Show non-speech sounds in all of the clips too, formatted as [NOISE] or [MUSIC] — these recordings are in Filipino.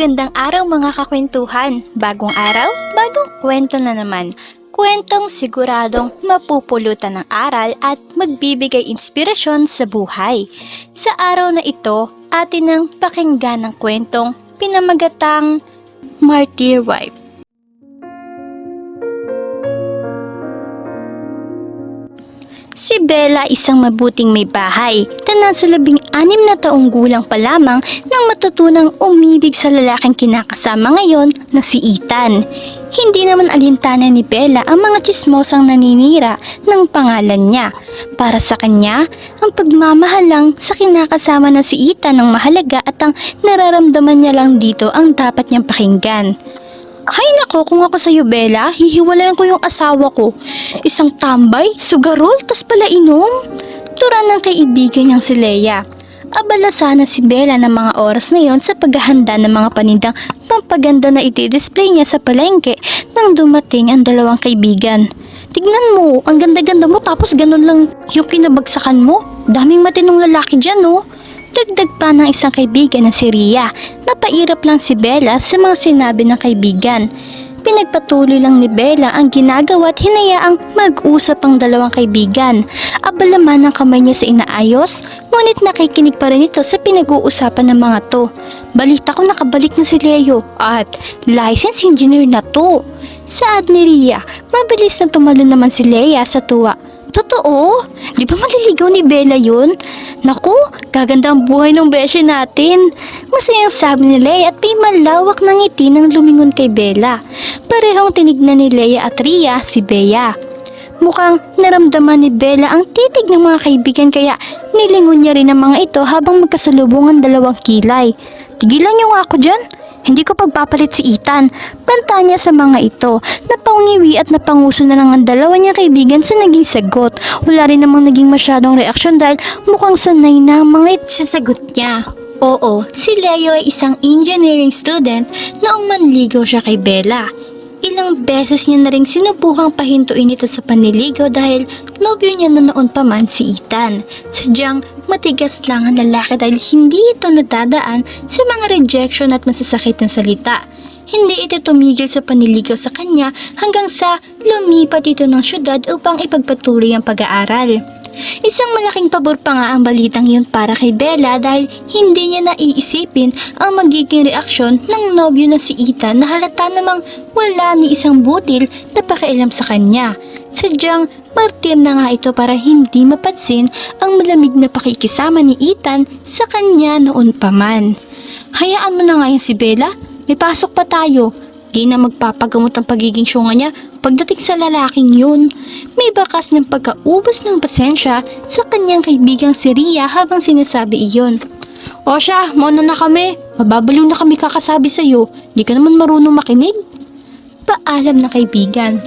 Magandang araw mga kakwentuhan. Bagong araw, bagong kwento na naman. Kwentong siguradong mapupulutan ng aral at magbibigay inspirasyon sa buhay. Sa araw na ito, atin ang pakinggan ng kwentong pinamagatang Martyr Wife. Si Bella isang mabuting may bahay na nasa labing anim na taong gulang pa lamang nang matutunang umibig sa lalaking kinakasama ngayon na si Ethan. Hindi naman alintana ni Bella ang mga chismosang naninira ng pangalan niya. Para sa kanya, ang pagmamahal lang sa kinakasama na si Ethan ang mahalaga at ang nararamdaman niya lang dito ang dapat niyang pakinggan. Hay nako, kung ako sa'yo, Bella, hihiwalayan ko yung asawa ko. Isang tambay, sugarol, tas pala inom. Tura ng kaibigan niyang si Leia. Abala sana si Bella ng mga oras na yon sa paghahanda ng mga panindang pampaganda na iti-display niya sa palengke nang dumating ang dalawang kaibigan. Tignan mo, ang ganda-ganda mo tapos ganun lang yung kinabagsakan mo. Daming matinong lalaki dyan, no? Dagdag pa ng isang kaibigan na si Ria. Napairap lang si Bella sa mga sinabi ng kaibigan. Pinagpatuloy lang ni Bella ang ginagawa at hinayaang mag-usap ang dalawang kaibigan. Abalaman ang kamay niya sa inaayos, ngunit nakikinig pa rin ito sa pinag-uusapan ng mga to. Balita ko nakabalik na si Leo at license engineer na to. Saad ni Ria, mabilis na tumalo naman si Leia sa tuwa. Totoo? Di ba maliligaw ni Bella yun? Naku, gaganda ang buhay ng besye natin. Masayang sabi ni Leia at may malawak na ngiti nang lumingon kay Bella. Parehong tinignan ni Leia at Ria si Bea. Mukhang naramdaman ni Bella ang titig ng mga kaibigan kaya nilingon niya rin ang mga ito habang magkasalubong ang dalawang kilay. Tigilan niyo nga ako dyan. Hindi ko pagpapalit si Ethan. Banta niya sa mga ito. Napaungiwi at napanguso na lang ang dalawa niyang kaibigan sa naging sagot. Wala rin namang naging masyadong reaksyon dahil mukhang sanay na ang mga sasagot niya. Oo, si Leo ay isang engineering student na umanligaw siya kay Bella. Ilang beses niya na rin sinubuhang pahintuin ito sa panliligaw dahil nobyo niya na noon pa man si Ethan. Sadyang matigas lang ang lalaki dahil hindi ito nadadaan sa mga rejection at masasakit na salita. Hindi ito tumigil sa panliligaw sa kanya hanggang sa lumipat ito ng syudad upang ipagpatuloy ang pag-aaral. Isang malaking pabor pa nga ang balitang yun para kay Bella dahil hindi niya naiisipin ang magiging reaksyon ng nobyo na si Ethan na halata namang wala ni isang butil na pakialam sa kanya. Sadyang martir na nga ito para hindi mapansin ang malamig na pakikisama ni Ethan sa kanya noon pa man. Hayaan mo na nga yan si Bella, may pasok pa tayo. Di na magpapagamot ang pagiging syunga niya pagdating sa lalaking yun. May bakas ng pagkaubos ng pasensya sa kanyang kaibigang si Ria habang sinasabi iyon. O siya, mauna na kami. Mababaliw na kami kakasabi sa'yo. Di ka naman marunong makinig. Paalam na kaibigan.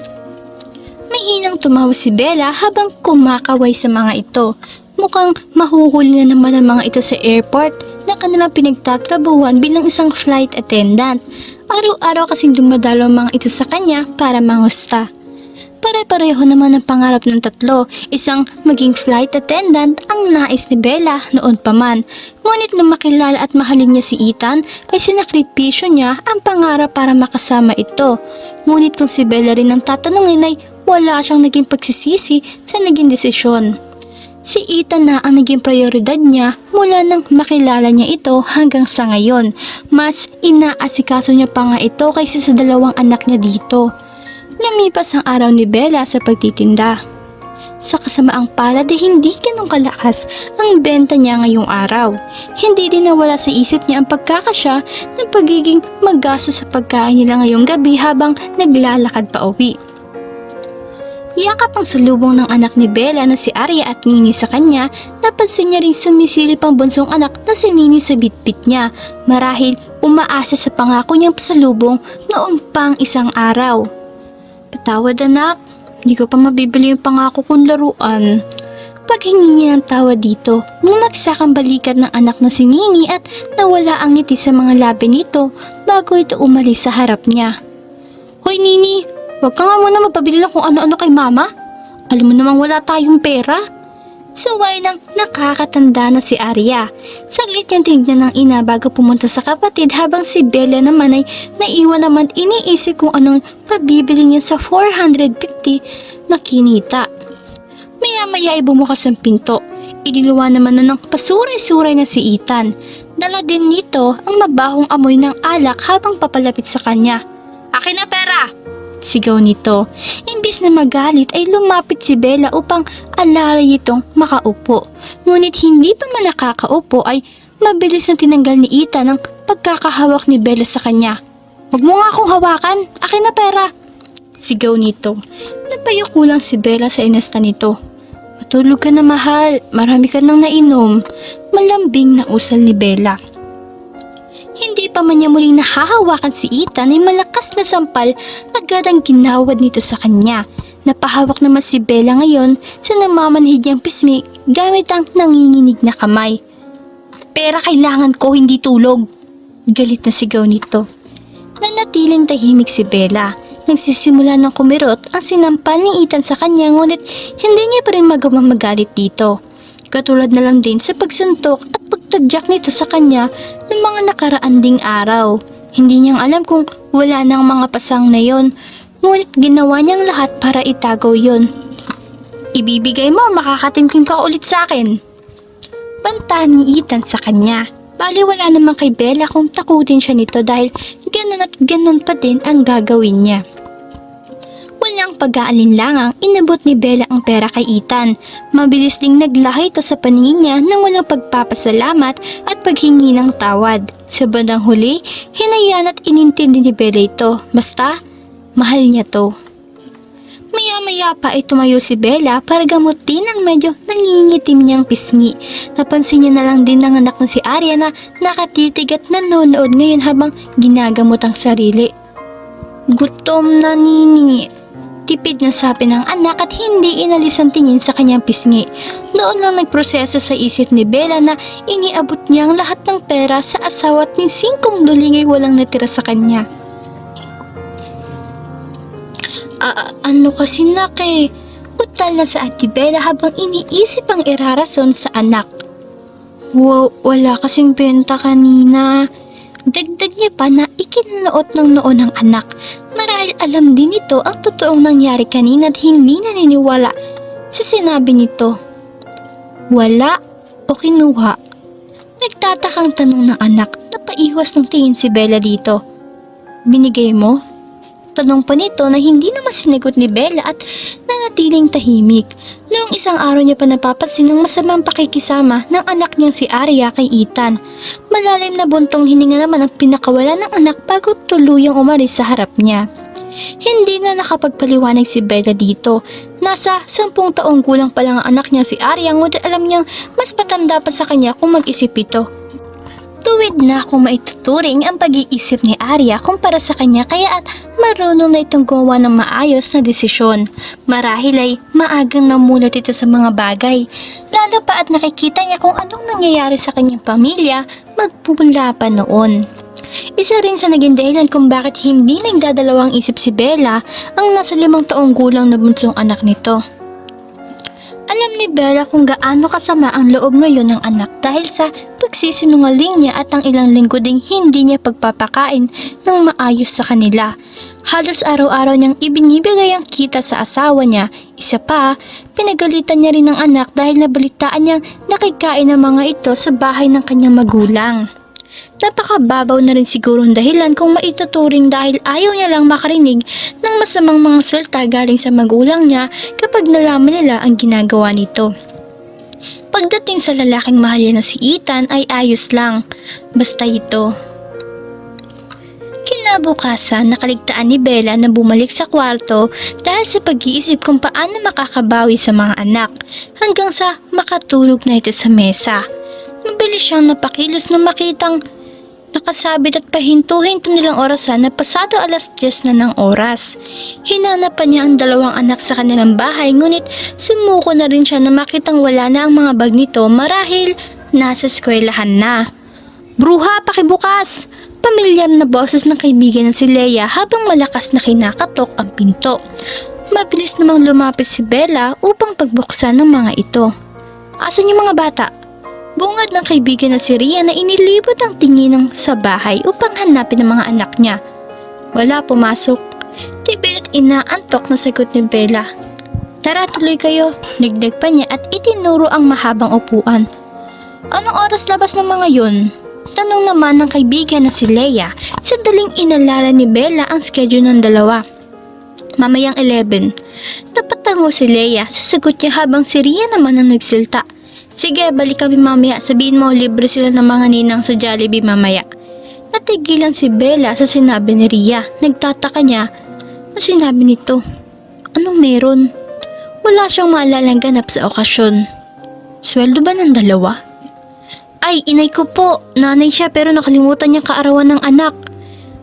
May hinang tumawa si Bella habang kumakaway sa mga ito. Mukhang mahuhuli na naman ang mga ito sa airport na kanilang pinagtatrabuhan bilang isang flight attendant. Araw-araw kasing dumadalo mga ito sa kanya para mangusta. Pare-pareho naman ang pangarap ng tatlo, isang maging flight attendant ang nais ni Bella noon pa man. Ngunit nung makilala at mahalin niya si Ethan, ay sinakripisyo niya ang pangarap para makasama ito. Ngunit kung si Bella rin ang tatanungin ay wala siyang naging pagsisisi sa naging desisyon. Si Ethan na ang naging prioridad niya mula nang makilala niya ito hanggang sa ngayon. Mas inaasikaso niya pa nga ito kaysa sa dalawang anak niya dito. Lamipas ang araw ni Bella sa pagtitinda. Sa kasamaang palad ay hindi ganong kalakas ang benta niya ngayong araw. Hindi din nawala sa isip niya ang pagkakasya ng pagiging maggastos sa pagkain nila ngayong gabi habang naglalakad pa uwi. Yakap ang salubong ng anak ni Bella na si Arya at Nini sa kanya, napansin niya rin sumisilip ang bunsong anak na si Nini sa bitbit niya. Marahil umaasa sa pangako niyang pasalubong noong pang isang araw. Patawad anak, hindi ko pa mabibili yung pangako kong laruan. Paghingi niya ng tawa dito, bumagsak ang balikat ng anak na si Nini at nawala ang ngiti sa mga labi nito bago ito umalis sa harap niya. Hoy Nini, Huwag ka nga muna magpabili ng kung ano-ano kay mama. Alam mo namang wala tayong pera. Suway ng nakakatanda na si Arya. Saglit niyang tinignan ng ina bago pumunta sa kapatid habang si Bella naman ay naiwan naman iniisip kung anong pabibili niya sa 450 na kinita. Maya-maya ay bumukas ang pinto. Iniluwa naman na ng pasuray-suray na si Ethan. Dala din nito ang mabahong amoy ng alak habang papalapit sa kanya. Akin na pera! Sigaw nito. Imbis na magalit ay lumapit si Bella upang alari itong makaupo. Ngunit hindi pa man nakakaupo ay mabilis na tinanggal ni Ethan ang pagkakahawak ni Bella sa kanya. Huwag mo nga akong hawakan, akin na pera. Sigaw nito. Napayuko lang si Bella sa inasta nito. Matulog ka na mahal, marami ka nang nainom. Malambing na usal ni Bella. Hindi pa man niya muling nahahawakan si Ethan ay malakas na sampal agad ang ginawad nito sa kanya. Napahawak naman si Bella ngayon sa namamanhid niyang pisngi gamit ang nanginginig na kamay. Pera kailangan ko, hindi tulog. Galit na sigaw nito. Nanatiling tahimik si Bella. Nagsisimula ng kumirot ang sinampal ni Ethan sa kanya ngunit hindi niya pa rin magawang magalit dito. Katulad na lang din sa pagsuntok at pagtadyak nito sa kanya ng mga nakaraan ding araw. Hindi niyang alam kung wala nang mga pasang na yon, ngunit ginawa niyang lahat para itago yon. Ibibigay mo, makakatimkim ka ulit sa akin. Banta ni Ethan sa kanya. Bali wala naman kay Bella kung takutin siya nito dahil ganun at ganun pa din ang gagawin niya. Walang pag-aalinlangang inabot ni Bella ang pera kay Ethan. Mabilis ding naglahi ito sa paningin niya nang walang pagpapasalamat at paghingi ng tawad. Sa bandang huli, hinayan at inintindi ni Bella ito. Basta, mahal niya to. Maya-maya pa ay tumayo si Bella para gamutin ang medyo nangingitim niyang pisngi. Napansin niya na lang din ng anak na si Arya na nakatitig at nanonood ngayon habang ginagamot ang sarili. Gutom na nini. Tipid na sabi ng anak at hindi inalis ang tingin sa kanyang pisngi. Noon lang nagproseso sa isip ni Bella na iniabot niya ang lahat ng pera sa asawa at ni singkong duling ay walang natira sa kanya. Ano kasi nak eh? Utal na sa Ate Bella habang iniisip ang irarason sa anak. Wow, wala kasing benta kanina. Dagdag niya pa na ikinuot ng noon ng anak. Marahil alam din nito ang totoong nangyari kanina at hindi naniniwala sa sinabi nito. Wala o kinuha? Nagtatakang tanong ng anak na paiwas ng tingin si Bella dito. Binigay mo? Tanong pa nito na hindi naman sinagot ni Bella at nanatiling tahimik. Noong isang araw niya pa napapansin ng masamang pakikisama ng anak niyang si Arya kay Ethan. Malalim na buntong hininga naman ang pinakawala ng anak bago tuluyang umalis sa harap niya. Hindi na nakapagpaliwanag si Bella dito. Nasa sampung taong gulang pa lang ang anak niya si Arya ngunit alam niyang mas patanda pa sa kanya kung mag-isip ito. Tuwid na kung maituturing ang pag-iisip ni Arya kumpara sa kanya kaya at marunong na itong gumawa ng maayos na desisyon. Marahil ay maagang namulat ito sa mga bagay. Lalo pa at nakikita niya kung anong nangyayari sa kanyang pamilya magpumula pa noon. Isa rin sa naging dahilan kung bakit hindi nagdadalawang isip si Bella ang nasa limang taong gulang na bunsong anak nito. Ni Bella kung gaano kasama ang loob ngayon ng anak dahil sa pagsisinungaling niya at ang ilang linggo ding hindi niya pagpapakain ng maayos sa kanila. Halos araw-araw niyang ibinibigay ang kita sa asawa niya. Isa pa, pinagalitan niya rin ng anak dahil nabalitaan niyang nakikain ang mga ito sa bahay ng kanyang magulang. Napakababaw na rin siguro ang dahilan kung maituturing dahil ayaw niya lang makarinig ng masamang mga salta galing sa magulang niya kapag nalaman nila ang ginagawa nito. Pagdating sa lalaking mahal niya na si Ethan ay ayos lang, basta ito. Kinabukasan, nakaligtaan ni Bella na bumalik sa kwarto dahil sa pag-iisip kung paano makakabawi sa mga anak hanggang sa makatulog na ito sa mesa. Mabilis siyang napakilos na makitang nakasabit at pahinto-hinto nilang orasan na pasado alas 10 na ng oras. Hinanapan niya ang dalawang anak sa kanilang bahay ngunit sumuko na rin siya na makitang wala na ang mga bag nito marahil nasa eskwelahan na. Bruha, pakibukas! Pamilyar na boses ng kaibigan ng si Leia habang malakas na kinakatok ang pinto. Mabilis namang lumapit si Bella upang pagbuksan ng mga ito. Asan yung mga bata? Bungad ng kaibigan na si Ria na inilibot ang tingin ng sa bahay upang hanapin ang mga anak niya. Wala pumasok. Tibilit inaantok na sagot ni Bella. Tara tuloy kayo. Nigdag pa niya at itinuro ang mahabang upuan. Anong oras labas ng mga yun? Tanong naman ng kaibigan na si Leia. Sandaling inalala ni Bella ang schedule ng dalawa. Mamayang 11. Napatango si Leia sa sagot niya habang si Ria naman ang nagsilta. Sige, balik kami mamaya. Sabihin mo, libre sila ng mga ninang sa Jollibee mamaya. Natigilan si Bella sa sinabi ni Ria. Nagtataka niya na sinabi nito. Anong meron? Wala siyang maalalang ganap sa okasyon. Sweldo ba ng dalawa? Ay, inay ko po. Nanay siya pero nakalimutan niya kaarawan ng anak.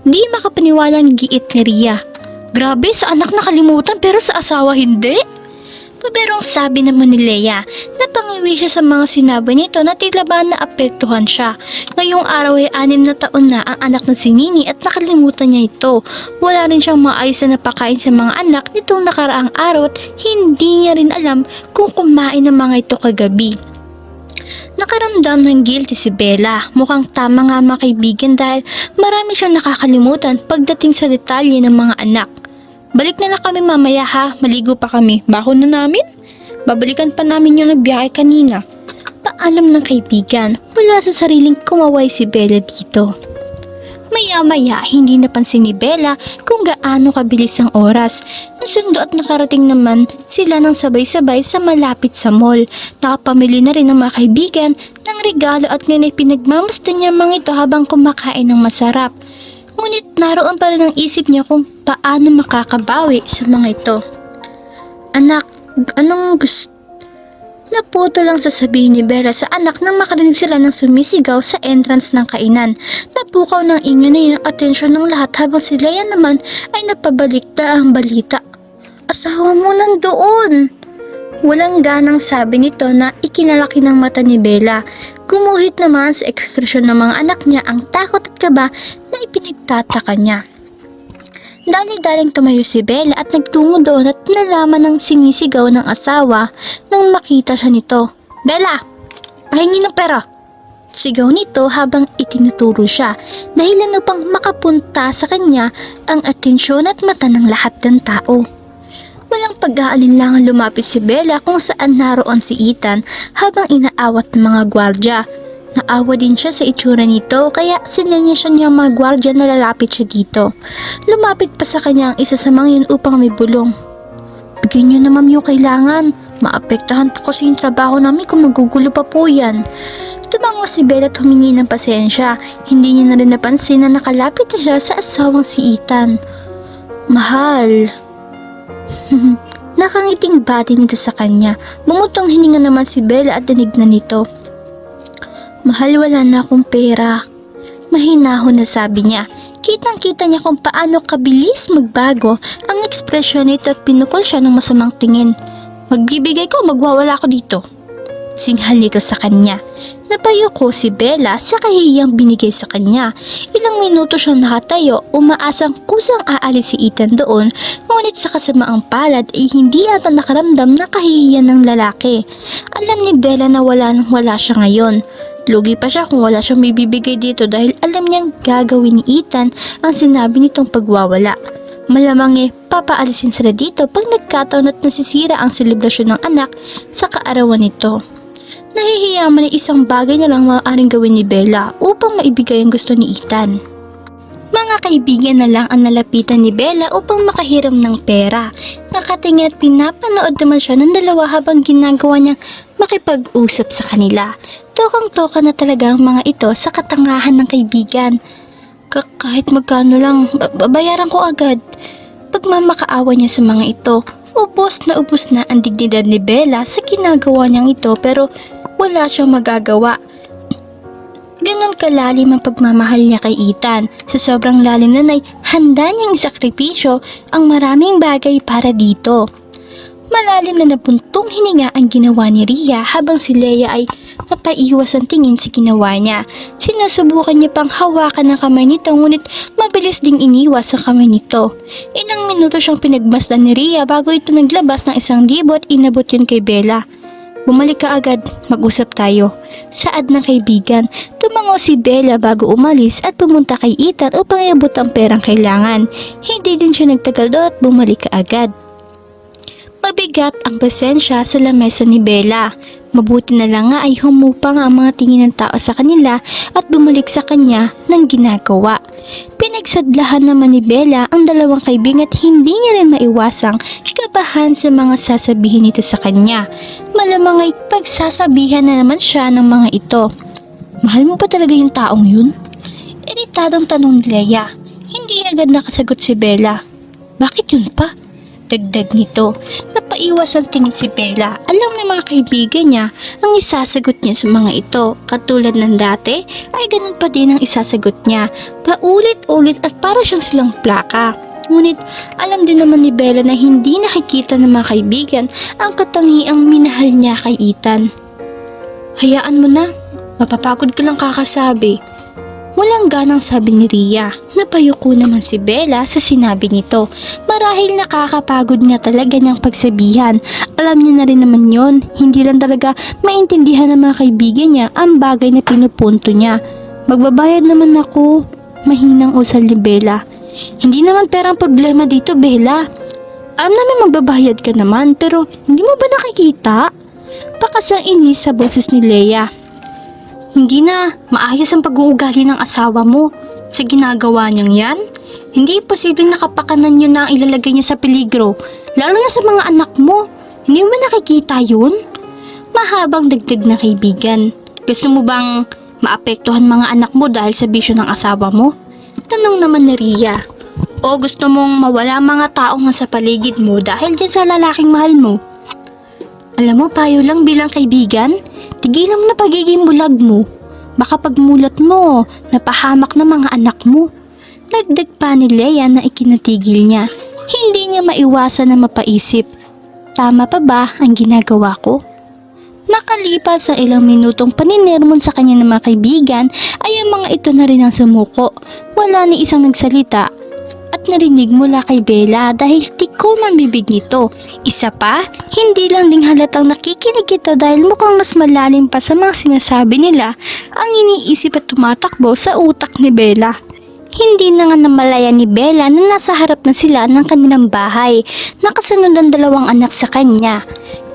Di makapaniwala ang giit ni Ria. Grabe, sa anak nakalimutan pero sa asawa hindi? Pero ang sabi naman ni Leia, napangiwi siya sa mga sinabi nito na tila ba naapektuhan siya. Ngayong araw ay anim na taon na ang anak ng si Nini at nakalimutan niya ito. Wala rin siyang maayos na napakain sa mga anak nitong nakaraang araw at hindi niya rin alam kung kumain ng mga ito kagabi. Nakaramdam ng guilty si Bella. Mukhang tama nga mga kaibigan dahil marami siyang nakakalimutan pagdating sa detalye ng mga anak. Balik na lang kami mamaya ha, maligo pa kami. Baho na namin? Babalikan pa namin yung nagbiyahe kanina. Paalam ng kaibigan, wala sa sariling kumaway si Bella dito. Maya-maya, hindi napansin ni Bella kung gaano kabilis ang oras. Nasundo at nakarating naman sila ng sabay-sabay sa malapit sa mall. Nakapamili na rin ng mga kaibigan ng regalo at ngayon ay pinagmamasdan niya mga ito habang kumakain ng masarap. Ngunit naroon pa rin ang isip niya kung paano makakabawi sa mga ito. Anak, anong gusto? Naputo lang sasabihin ni Bella sa anak nang makarinig sila ng sumisigaw sa entrance ng kainan. Napukaw ng ingay na yun ang atensyon ng lahat habang si Leia naman ay napabalikta ang balita. Asawa mo nandoon! Walang ganang sabi nito na ikinalaki ng mata ni Bella. Gumuhit naman sa ekspresyon ng mga anak niya ang takot at kaba na ipinagtataka niya. Dali-daling tumayo si Bella at nagtungo doon at nalaman ng sinisigaw ng asawa nang makita siya nito. Bella! Pahingi ng pera! Sigaw nito habang itinuturo siya dahilan upang makapunta sa kanya ang atensyon at mata ng lahat ng tao. Walang pag-aalinlangan lumapit si Bella kung saan naroon si Ethan habang inaawat ng mga gwardya. Naawa din siya sa itsura nito kaya sinanya niyang mga gwardya na lalapit siya dito. Lumapit pa sa kanya ang isa sa mga yun upang may bulong. Bigyan niyo na ma'am yung kailangan. Maapektahan po kasi yung trabaho namin kung magugulo pa po yan. Tumango si Bella at humingi ng pasensya. Hindi niya na rin napansin na nakalapit na siya sa asawang si Ethan. Mahal. [LAUGHS] Nakangiting bati nito sa kanya. Bumutong hininga naman si Bella at dinig na nito. Mahal wala na akong pera. Mahinahon na sabi niya. Kitang-kita niya kung paano kabilis magbago ang ekspresyon nito at pinukol siya ng masamang tingin. Magbibigay ko, magwawala ako dito. Singhal nito sa kanya. Napayuko si Bella sa kahiyang binigay sa kanya. Ilang minuto siyang nakatayo, umaasang kusang aalis si Ethan doon, ngunit sa kasamaang palad ay hindi ata nakaramdam na kahihiyan ng lalaki. Alam ni Bella na wala nang wala siya ngayon. Lugi pa siya kung wala siyang bibibigay dito dahil alam niyang gagawin ni Ethan ang sinabi nitong pagwawala. Malamang eh, papaalisin sila dito pag nagkataon at nasisira ang selebrasyon ng anak sa kaarawan nito. Nahihiyaman na isang bagay na lang maaaring gawin ni Bella upang maibigay ang gusto ni Ethan. Mga kaibigan na lang ang nalapitan ni Bella upang makahiram ng pera. Nakatingin at pinapanood naman siya ng dalawa habang ginagawa niyang makipag-usap sa kanila. Tokang-toka na talaga ang mga ito sa katangahan ng kaibigan. Ka- kahit magkano lang, ba- babayaran ko agad. Pagmamakaawa niya sa mga ito, ubos na ubos na ang dignidad ni Bella sa ginagawa niyang ito pero wala siyang magagawa. Ganon kalalim ang pagmamahal niya kay Ethan. Sa sobrang lalim na ay handa niyang isakripisyo ang maraming bagay para dito. Malalim na napuntong hininga ang ginawa ni Ria habang si Leia ay napaiwas ang tingin sa ginawa niya. Sinusubukan niya pang hawakan ang kamay nito ngunit mabilis ding iniwas ang kamay nito. Ilang minuto siyang pinagmasdan ni Ria bago ito naglabas ng isang libo at inabot yun kay Bella. Bumalik ka agad, mag-usap tayo. Saad ng kaibigan, tumango si Bella bago umalis at pumunta kay Ethan upang iabot ang perang kailangan. Hindi din siya nagtagal doon at bumalik ka agad. Mabigat ang presensya sa lamesa ni Bella. Mabuti na lang nga ay humupang ang mga tingin ng tao sa kanila at bumalik sa kanya ng ginagawa. Pinagsadlahan naman ni Bella ang dalawang kaibigan at hindi niya rin maiwasang kabahan sa mga sasabihin nito sa kanya. Malamang ay pagsasabihan na naman siya ng mga ito. Mahal mo pa talaga yung taong yun? Iritadong tanong ni Leia. Hindi agad nakasagot si Bella. Bakit yun pa? Dagdag nito, napaiwas ang tingin si Bella. Alam ng mga kaibigan niya ang isasagot niya sa mga ito. Katulad ng dati, ay ganun pa din ang isasagot niya. Paulit-ulit at para siyang silang plaka. Ngunit alam din naman ni Bella na hindi nakikita ng mga kaibigan ang katangiang minahal niya kay Ethan. Hayaan mo na, mapapagod ka lang kakasabi. Walang ganang sabi ni Ria. Napayuko naman si Bella sa sinabi nito. Marahil nakakapagod nga talaga niyang pagsabihan. Alam niya na rin naman yon. Hindi lang talaga maintindihan ng mga kaibigan niya ang bagay na pinupunto niya. Magbabayad naman ako. Mahinang usal ni Bella. Hindi naman perang problema dito, Bella. Alam namin magbabayad ka naman, pero hindi mo ba nakikita? Bakas ang inis sa boses ni Leia. Hindi na, maayos ang pag-uugali ng asawa mo. Sa ginagawa niyang yan, hindi posibleng nakapakanan yun na ang ilalagay niya sa peligro, lalo na sa mga anak mo. Hindi mo nakikita yun? Mahabang dagdag na kaibigan. Gusto mo bang maapektuhan mga anak mo dahil sa bisyo ng asawa mo? Tanong naman ni Ria. O gusto mong mawala mga taong nasa paligid mo dahil dyan sa lalaking mahal mo? Alam mo, payo lang bilang kaibigan, tigilan mo na pagiging bulag mo. Baka pagmulat mo, napahamak na mga anak mo. Dagdag pa ni Leia na ikinatigil niya. Hindi niya maiwasan na mapaisip. Tama pa ba ang ginagawa ko? Makalipas ang ilang minutong paninirmon sa kanya ng mga kaibigan ay ang mga ito na rin ang sumuko. Wala ni isang nagsalita at narinig mula kay Bella dahil tiko ang bibig nito. Isa pa, hindi lang ding halatang nakikinig ito dahil mukhang mas malalim pa sa mga sinasabi nila ang iniisip at tumatakbo sa utak ni Bella. Hindi na nga namalaya ni Bella na nasa harap na sila ng kanilang bahay. Nakasunod ang dalawang anak sa kanya.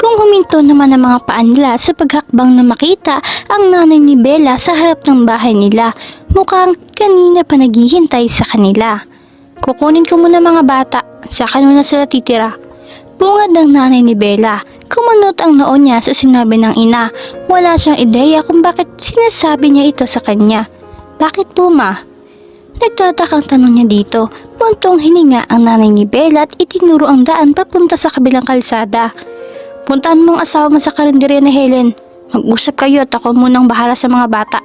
Kung huminto naman ang mga paa nila sa paghakbang na makita ang nanay ni Bella sa harap ng bahay nila, mukhang kanina pa naghihintay sa kanila. Kukunin ko muna mga bata, saka na sila titira. Bungad ng nanay ni Bella. Kumunot ang noon niya sa sinabi ng ina. Wala siyang ideya kung bakit sinasabi niya ito sa kanya. Bakit po ma? Nagtatakang tanong niya dito. Puntong hininga ang nanay ni Bella at itinuro ang daan papunta sa kabilang kalsada. Puntahan mong asawa mo sa karinderya ni Helen. Mag-usap kayo at ako munang bahala sa mga bata.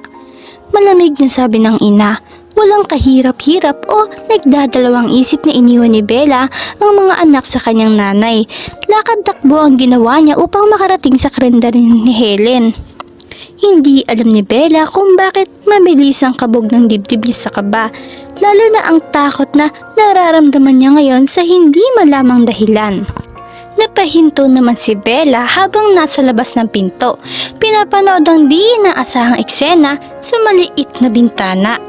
Malamig na sabi ng ina. Walang kahirap-hirap o nagdadalawang isip na iniwan ni Bella ang mga anak sa kanyang nanay. Lakad takbo ang ginawa niya upang makarating sa karinderya ni Helen. Hindi alam ni Bella kung bakit mabilis ang kabog ng dibdib niya sa kaba, lalo na ang takot na nararamdaman niya ngayon sa hindi malamang dahilan. Napahinto naman si Bella habang nasa labas ng pinto. Pinapanood ang di inaasahang eksena sa maliit na bintana.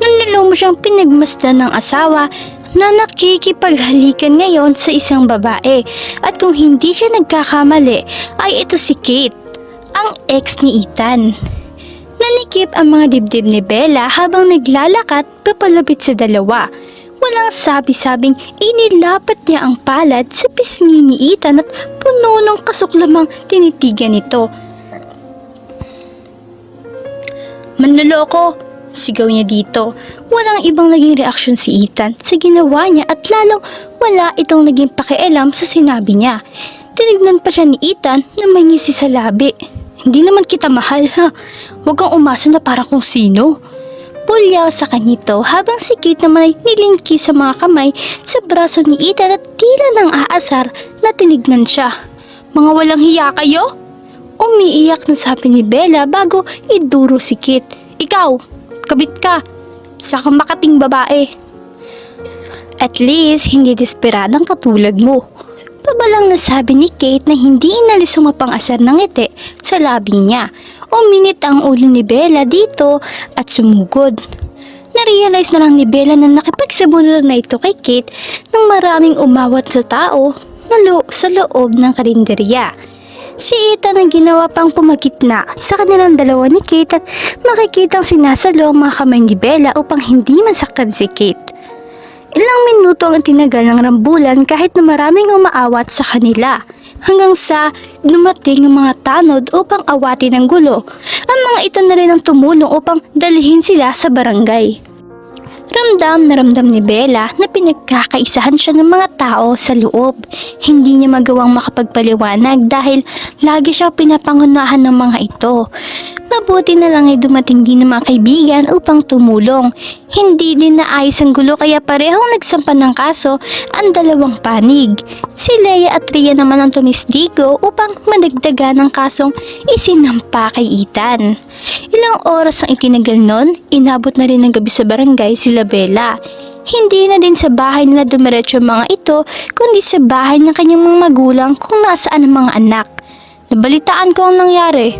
Nanlilo mo siyang pinagmasdan ng asawa na nakikipaghalikan ngayon sa isang babae at kung hindi siya nagkakamali ay ito si Kate, ang ex ni Ethan. Nanikip ang mga dibdib ni Bella habang naglalakat papalapit sa dalawa. Walang sabi-sabing inilapat niya ang palad sa pisngi ni Ethan at puno ng kasuklamang tinitigan nito. Manloloko! Sigaw niya dito. Walang ibang naging reaksyon si Ethan sa ginawa niya at lalong wala itong naging pakialam sa sinabi niya. Tinignan pa siya ni Ethan na may ngisi sa labi. Hindi naman kita mahal ha. Huwag kang umasa na para kung sino. Pulyaw sa kanyito habang si Kate naman ay nilingki sa mga kamay sa braso ni Ethan at tila nang aasar na tinignan siya. Mga walang hiya kayo? Umiiyak na sabi ni Bella bago iduro si Kate. Ikaw, kabit ka. Sa kang makating babae. At least, hindi desperadang katulad mo. Pabalang nasabi ni Kate na hindi inalis mapang-asar ng ngiti sa labi niya. Uminit ang ulo ni Bella dito at sumugod. Narealize na lang ni Bella na nakipagsabunod na ito kay Kate nang maraming umawat sa tao na lo- sa loob ng karinderya. Si Ethan ang ginawa pang pumagitna sa kanilang dalawa ni Kate at makikitang sinasalo ang mga kamay ni Bella upang hindi masaktan si Kate. Ilang minuto ang tinagal ng rambulan kahit na maraming umaawat sa kanila hanggang sa dumating ang mga tanod upang awatin ang gulo. Ang mga ito na rin ang tumulong upang dalhin sila sa barangay. Ramdam na ramdam ni Bella na pinagkakaisahan siya ng mga tao sa loob. Hindi niya magawang makapagpaliwanag dahil lagi siya pinapangunahan ng mga ito. Mabuti na lang ay dumating din ng mga kaibigan upang tumulong. Hindi din naayos ang gulo kaya parehong nagsampan ng kaso ang dalawang panig. Si Leia at Rhea naman ang tumisdigo upang madagdagan ng kasong isinampa kay Ethan. Ilang oras ang itinagal nun, inabot na rin ng gabi sa barangay sila Bella. Hindi na din sa bahay nila dumiretso mga ito, kundi sa bahay ng kanyang mga magulang kung nasaan ang mga anak. Nabalitaan ko ang nangyari.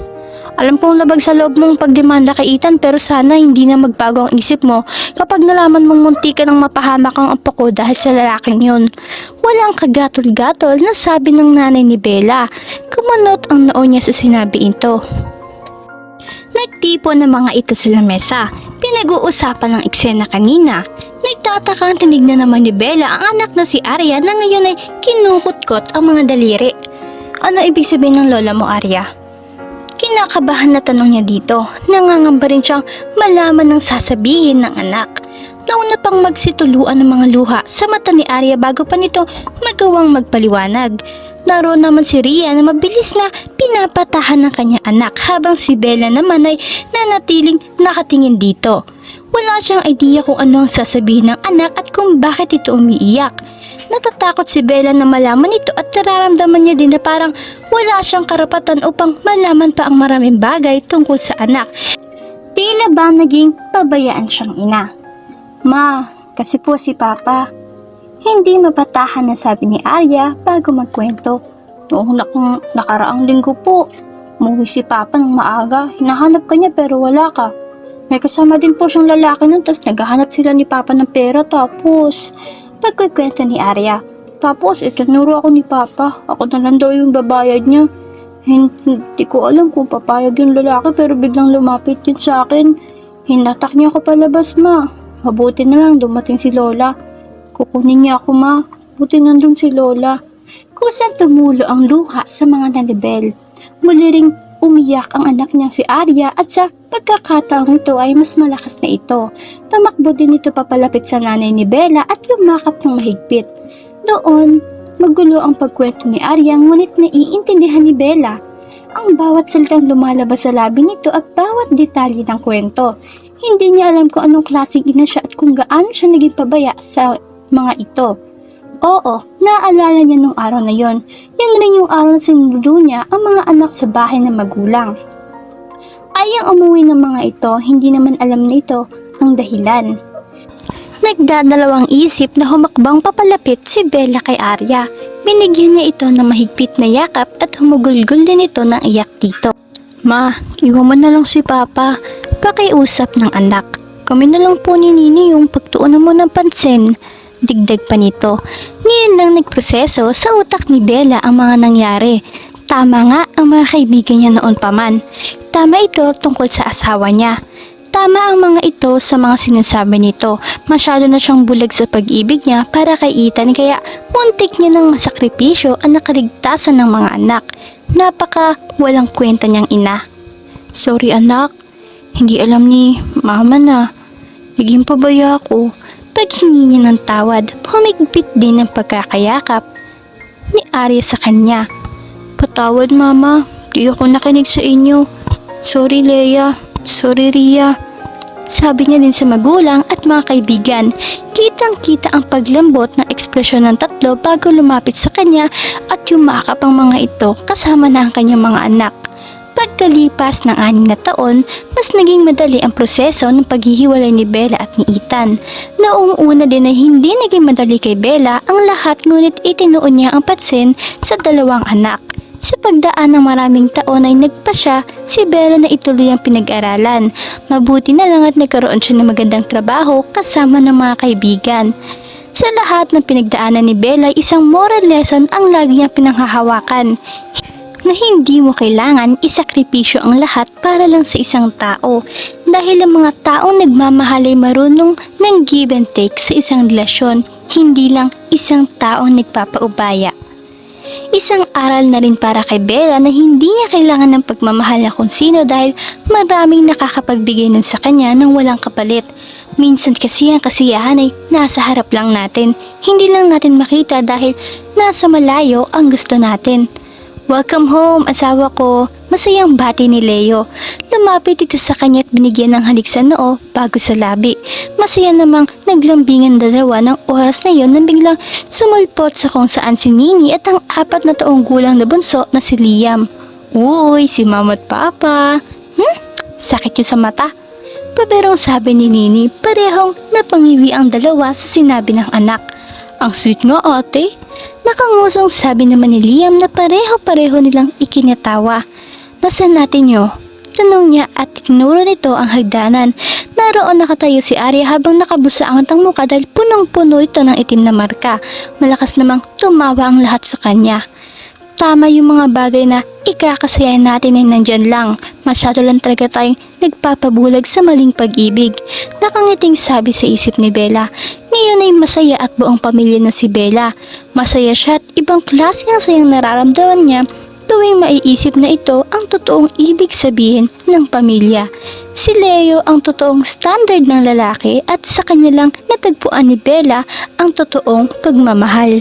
Alam kong labag sa loob mong pagdemanda kay Ethan pero sana hindi na magbago ang isip mo kapag nalaman mong munti ka ng mapahamak ang apo ko dahil sa lalaking yun. Walang kagatol-gatol na sabi ng nanay ni Bella. Kumunot ang noo niya sa sinabi ito. Nagtipo ng mga ito sa lamesa. Pinag-uusapan ng eksena kanina. Nagtataka ang tinignan naman ni Bella ang anak na si Arya na ngayon ay kinukutkot ang mga daliri. Ano ibig sabihin ng lola mo, Arya? Kinakabahan na tanong niya dito. Nangangamba rin siyang malaman ng sasabihin ng anak. Nauna pang magsituluan ng mga luha sa mata ni Arya bago pa nito magawang magpaliwanag. Naroon naman si Ria na mabilis na pinapatahan ng kanyang anak habang si Bella naman ay nanatiling nakatingin dito. Wala siyang idea kung ano ang sasabihin ng anak at kung bakit ito umiiyak. Natatakot si Bella na malaman ito at nararamdaman niya din na parang wala siyang karapatan upang malaman pa ang maraming bagay tungkol sa anak. Tila ba naging pabayaan siyang ina? Ma, kasi po si Papa. Hindi mapatahan na sabi ni Arya bago magkwento. Noong nakang nakaraang linggo po, umuwi si Papa ng maaga. Hinahanap ka niya pero wala ka. May kasama din po siyang lalaki nun tapos naghahanap sila ni Papa ng pera tapos pagkikwento ni Arya. Tapos itinuro ako ni Papa. Ako na lang daw yung babayad niya. Hin- Hindi ko alam kung papayag yung lalaki pero biglang lumapit yun sa akin. Hinatak niya ako palabas ma. Mabuti na lang dumating si Lola. Kukunin niya ako ma. Buti nandun si Lola. Kusang tumulo ang luha sa mga nalibel. Muli ring umiyak ang anak niyang si Arya at sa pagkakataong ito ay mas malakas na ito. Tumakbo din ito papalapit sa nanay ni Bella at yumakap ng mahigpit. Doon, magulo ang pagkwento ni Arya ngunit naiintindihan ni Bella. Ang bawat salitang lumalabas sa labi nito at bawat detalye ng kwento. Hindi niya alam kung anong klaseng ina siya at kung gaano siya naging pabaya sa mga ito. Oo, naalala niya nung araw na yon. Yan rin yung araw na sinulo niya ang mga anak sa bahay ng magulang. Ayang umuwi ng mga ito, hindi naman alam nito ang dahilan. Nagdadalawang isip na humakbang papalapit si Bella kay Arya. Binigyan niya ito ng mahigpit na yakap at humugulgol din ito ng iyak dito. Ma, iwan mo na lang si Papa. Pakiusap ng anak. Kami na lang po ni Nini yung pagtuunan mo ng pansin. Digdag pa nito. Ngayon lang nagproseso sa utak ni Bella ang mga nangyari. Tama nga ang mga kaibigan niya noon pa man. Tama ito tungkol sa asawa niya. Tama ang mga ito sa mga sinasabi nito. Masyado na siyang bulag sa pag-ibig niya para kay Ethan kaya muntik niya ng masakripisyo ang nakaligtasan ng mga anak. Napaka walang kwenta niyang ina. Sorry anak, hindi alam ni mama na. Naging pabaya ako. Paghingi niya ng tawad, humigpit din ang pagkakayakap ni Arya sa kanya. Patawad mama, di ako nakinig sa inyo. Sorry Leia, sorry Ria. Sabi niya din sa magulang at mga kaibigan. Kitang-kita ang paglambot ng ekspresyon ng tatlo bago lumapit sa kanya at yumakap ang mga ito kasama na ang kanyang mga anak. Pagkalipas ng anim na taon, mas naging madali ang proseso ng paghihiwalay ni Bella at ni Ethan. Noong una din ay hindi naging madali kay Bella ang lahat ngunit itinuon niya ang pansin sa dalawang anak. Sa pagdaan ng maraming taon ay nagpa siya si Bella na ituloy ang pinag-aralan. Mabuti na lang at nagkaroon siya ng magandang trabaho kasama ng mga kaibigan. Sa lahat ng pinagdaanan ni Bella, isang moral lesson ang lagi niyang pinanghahawakan na hindi mo kailangan isakripisyo ang lahat para lang sa isang tao dahil ang mga taong nagmamahal ay marunong ng give and take sa isang relasyon, hindi lang isang taong nagpapaubaya. Isang aral na rin para kay Bella na hindi niya kailangan ng pagmamahal na kung sino dahil maraming nakakapagbigay nun sa kanya ng walang kapalit. Minsan kasi ang kasiyahan ay nasa harap lang natin, hindi lang natin makita dahil nasa malayo ang gusto natin. Welcome home, asawa ko. Masayang bati ni Leo. Lumapit ito sa kanya at binigyan ng halik sa noo bago sa labi. Masaya namang naglambingan dalawa ng oras na yon nang biglang sumulpot sa kung saan si Nini at ang apat na taong gulang na bunso na si Liam. Uy, si mama at papa. Hmm? Sakit yun sa mata. Paberong sabi ni Nini, parehong napangiwi ang dalawa sa sinabi ng anak. Ang sweet nga ate. Nakangusong sabi naman ni Liam na pareho-pareho nilang ikinatawa. Nasaan natin yo? Tanong niya at tinuro nito ang hagdanan. Naroon nakatayo si Arya habang nakabusa ang tang muka dahil punong-puno ito ng itim na marka. Malakas namang tumawa ang lahat sa kanya. Tama yung mga bagay na ikakasaya natin ay nandyan lang. Masyado lang talaga tayong nagpapabulag sa maling pag-ibig. Nakangiting sabi sa isip ni Bella. Ngayon ay masaya at buong pamilya na si Bella. Masaya siya at ibang klase ang sayang nararamdaman niya tuwing maiisip na ito ang totoong ibig sabihin ng pamilya. Si Leo ang totoong standard ng lalaki at sa kanya lang natagpuan ni Bella ang totoong pagmamahal.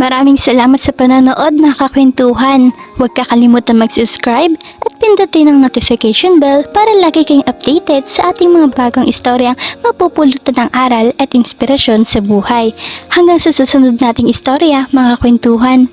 Maraming salamat sa panonood mga kakwentuhan. Huwag kakalimutan mag-subscribe at pindutin ang notification bell para lagi kayong updated sa ating mga bagong istoryang mapupulutan ng aral at inspirasyon sa buhay. Hanggang sa susunod nating istorya mga kwentuhan.